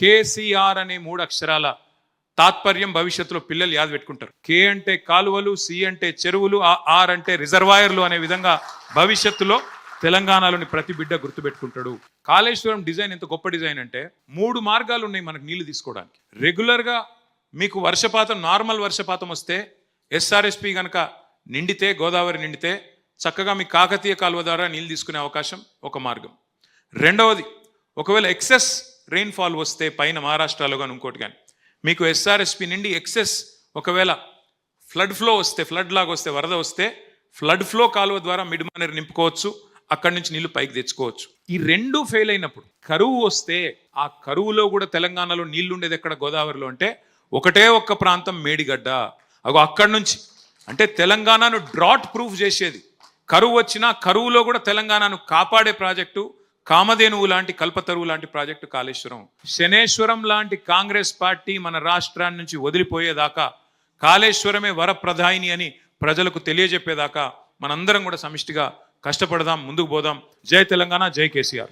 కేసీఆర్ అనే మూడు అక్షరాల తాత్పర్యం భవిష్యత్తులో పిల్లలు యాద పెట్టుకుంటారు. కే అంటే కాలువలు సి అంటే చెరువులు ఆర్ అంటే రిజర్వాయర్లు అనే విధంగా భవిష్యత్తులో తెలంగాణలోని ప్రతి బిడ్డ గుర్తుపెట్టుకుంటాడు కాళేశ్వరం డిజైన్ ఎంత గొప్ప డిజైన్ అంటే మూడు మార్గాలు ఉన్నాయి మనకు నీళ్ళు తీసుకోవడానికి. రెగ్యులర్గా మీకు వర్షపాతం నార్మల్ వర్షపాతం వస్తే ఎస్ఆర్ఎస్పి కనుక నిండితే గోదావరి నిండితే చక్కగా మీ కాకతీయ కాలువ ద్వారా నీళ్ళు తీసుకునే అవకాశం ఒక మార్గం. రెండవది ఒకవేళ ఎక్సెస్ రెయిన్ఫాల్ వస్తే పైన మహారాష్ట్రలో కానీ ఇంకోటి కానీ మీకు ఎస్ఆర్ఎస్పి నుండి ఎక్సెస్ ఒకవేళ ఫ్లడ్ ఫ్లో వస్తే ఫ్లడ్ లాగా వస్తే వరద వస్తే ఫ్లడ్ ఫ్లో కాలువ ద్వారా మిడిమానేరు నింపుకోవచ్చు అక్కడి నుంచి నీళ్ళు పైకి తెచ్చుకోవచ్చు. ఈ రెండు ఫెయిల్ అయినప్పుడు కరువు వస్తే ఆ కరువులో కూడా తెలంగాణలో నీళ్ళు ఉండేది ఎక్కడ గోదావరిలో అంటే ఒకటే ఒక్క ప్రాంతం మేడిగడ్డ. అగో అక్కడి నుంచి అంటే తెలంగాణను డ్రాట్ ప్రూఫ్ చేసేది. కరువు వచ్చినా కరువులో కూడా తెలంగాణను కాపాడే ప్రాజెక్టు కామధేనువు లాంటి కల్పతరువు లాంటి ప్రాజెక్టు కాళేశ్వరం. శనేశ్వరం లాంటి కాంగ్రెస్ పార్టీ మన రాష్ట్రాన్ని నుంచి వదిలిపోయేదాకా కాళేశ్వరమే వరప్రధాయిని అని ప్రజలకు తెలియజెప్పేదాకా మనందరం కూడా సమిష్టిగా కష్టపడదాం ముందుకు పోదాం. జై తెలంగాణ జై కేసీఆర్.